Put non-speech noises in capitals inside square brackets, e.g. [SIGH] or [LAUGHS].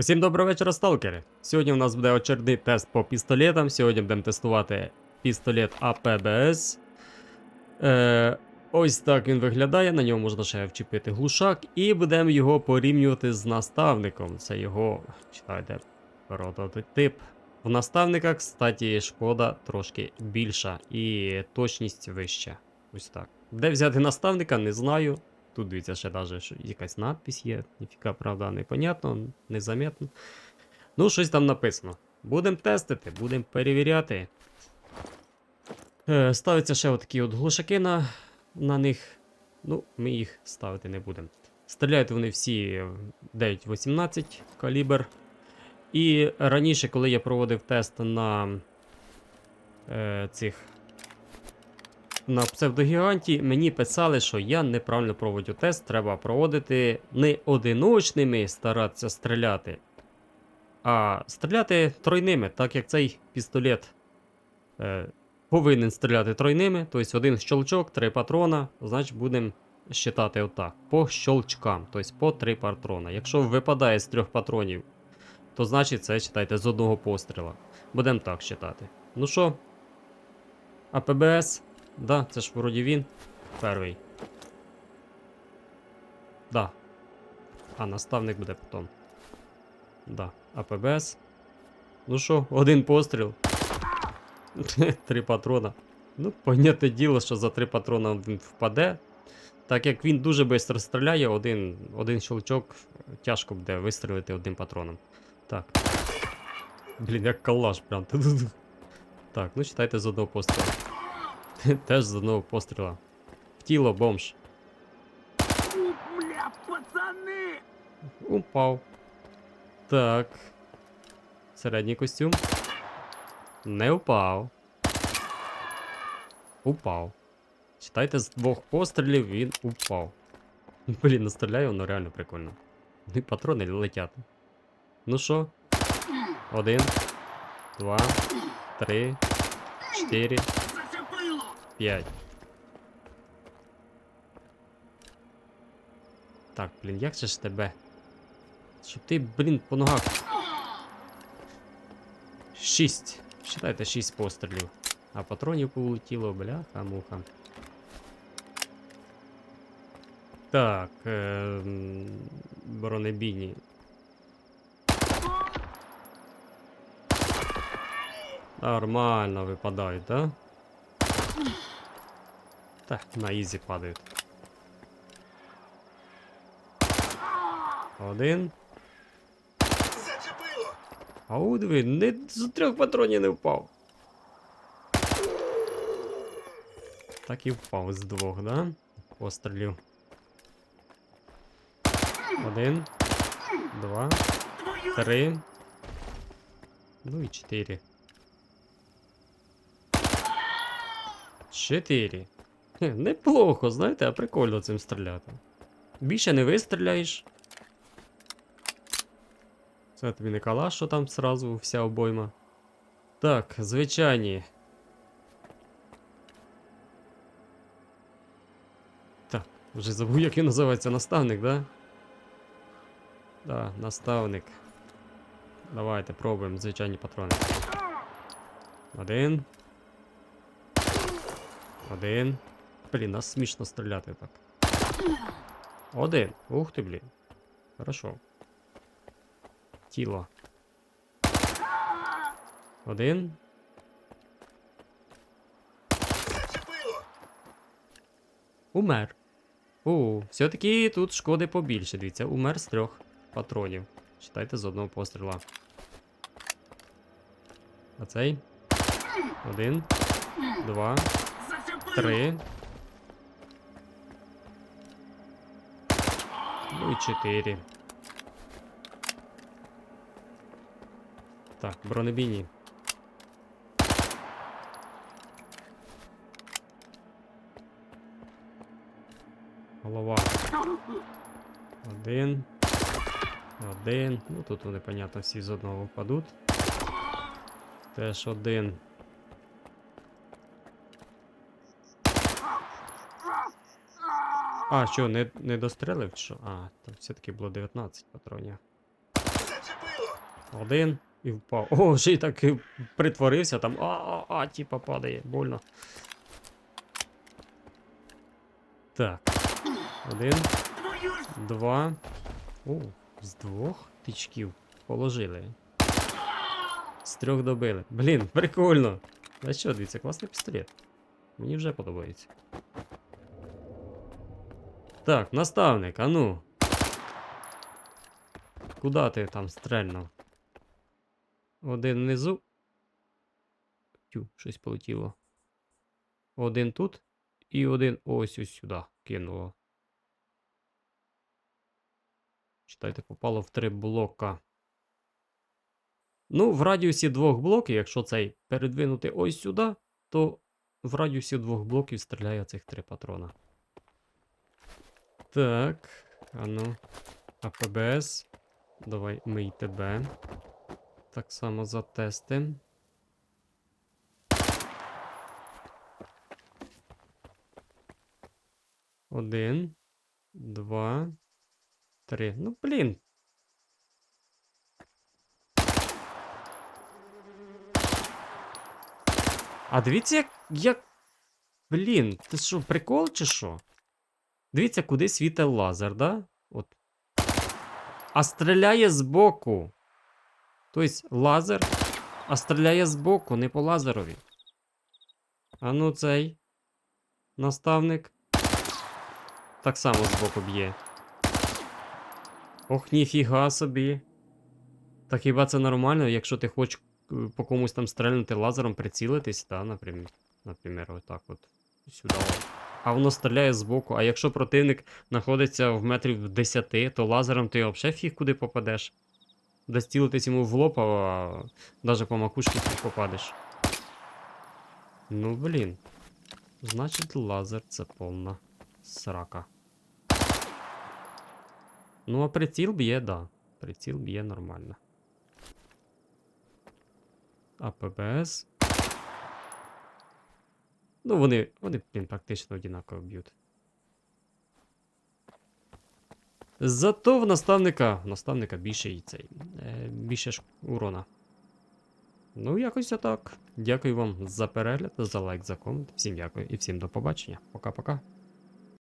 Усім доброго вечора, сталкери! Сьогодні у нас буде очередний тест по пістолетам. Сьогодні будемо тестувати пістолет АПБС. Е, ось так він виглядає. На ньому можна ще вчепити глушак, і будемо його порівнювати з наставником. Це його, читайте, прототип. В наставника, кстати, шкода трошки більша і точність вища. Ось так. Де взяти наставника, не знаю. Тут дивіться, ще навіть якась надпись є. Ніфіка, правда, непонятно, незаметно. Ну, щось там написано. Будемо тестити, будемо перевіряти. Е, ставиться ще отакі от глушаки на, на них. Ну, ми їх ставити не будемо. Стріляють вони всі 9.18 калібр. І раніше, коли я проводив тест на е, цих на псевдогіганті мені писали, що я неправильно проводжу тест, треба проводити не одиночними, старатися стріляти, а стріляти тройними, так як цей пістолет е, повинен стріляти тройними, тобто один щелчок, три патрона, значить будемо считати отак. По щелчкам, тобто по три патрона. Якщо випадає з трьох патронів, то значить це читайте з одного постріла. Будемо так считати. Ну що, АПБС? Да, це ж вроді він. Перший. Да. А, наставник буде потім. Да. АПБС. Ну що, один постріл. [LAUGHS] три патрона. Ну, понятне діло, що за три патрона він впаде. Так як він дуже швидко стріляє, один, один щелчок тяжко буде вистрілити одним патроном. Так. Блін, як калаш прям. [LAUGHS] Так, ну читайте з одного пострілу. [LAUGHS] Теж з одного постріла. В тіло бомж. Бля, пацани! Упав. Так. Середній костюм. Не упав. Упав. Читайте з двох пострілів він упав. [LAUGHS] Блін, настріляє воно реально прикольно. Ну і патрони летять. Ну що? Один, два, три, чотири! 5. Так, блін, як же ж тебе? Щоб ти, блін, по ногах. 6. Считайте 6 пострілів. А патронів полетіло, бляха, муха. Так, е, бронебійні. Нормально випадають, да? Так, на ізі падають. Один. Зачепило! А у диви, не з трьох патронів не впав. Так і впав з двох, да? Пострілів. Один. Два. Три. Ну і чотири. Чотири. Неплохо, знаєте, а прикольно цим стріляти. Більше не вистріляєш. Це тобі не калаш, що там сразу вся обойма. Так, звичайні. Так, вже забув, як він називається наставник, да? Да, наставник. Давайте пробуємо звичайні патрони. Один. Один. Блін, нас смішно стріляти так. Один. Ух ти, блін. Хорошо. Тіло. Один. Умер. У, все-таки тут шкоди побільше, дивіться, умер з трьох патронів. Читайте з одного постріла. А цей? Один. Два. Три. Ну і чотири. Так, бронебійні. Голова. Один. Один. Ну тут вони, понятно, всі з одного впадуть. Теж один. А, що, не, не дострелив? Що? А, там все-таки було 19 патронів. Один і впав. О, ще й так і притворився там. А-а-а, типа падає, больно. Так. Один, два. О, з двох тичків положили. З трьох добили. Блін, прикольно. А що, дивіться, класний пістолет. Мені вже подобається. Так, наставник, а ну. Куда ти там стрельнув? Один внизу. Тю, щось полетіло. Один тут і один ось ось сюди кинуло. Читайте, попало в три блока. Ну, в радіусі двох блоків, якщо цей передвинути ось сюди, то в радіусі двох блоків стріляє цих три патрона. Так, а ну. АПБС. Давай ми й тебе. Так само затестим. Один, два, три. Ну, блін. А дивіться, як. як... Блін, це що, прикол чи що? Дивіться, куди світить лазер, да? От. А стріляє збоку. Тобто лазер, а стріляє збоку, не по лазерові. А ну цей. Наставник. Так само збоку б'є. Ох, ніфіга собі. Та хіба це нормально, якщо ти хочеш е, по комусь там стрельнути лазером, прицілитись, та, наприклад, наприклад, отак от. Сюди. А воно стріляє збоку. А якщо противник знаходиться в метрів 10, то лазером ти взагалі фіг куди попадеш. Десь йому в лоб, а навіть по макушці попадеш. Ну блін. Значить, лазер це повна срака. Ну, а приціл б'є, да. Приціл б'є нормально. А ПБС. Ну, вони, вони, блін, практично однаково б'ють. Зато в наставника, в наставника більше і цей. Е, більше ж урона. Ну, якось отак. Дякую вам за перегляд, за лайк, за комент. Всім дякую і всім до побачення. Пока-пока.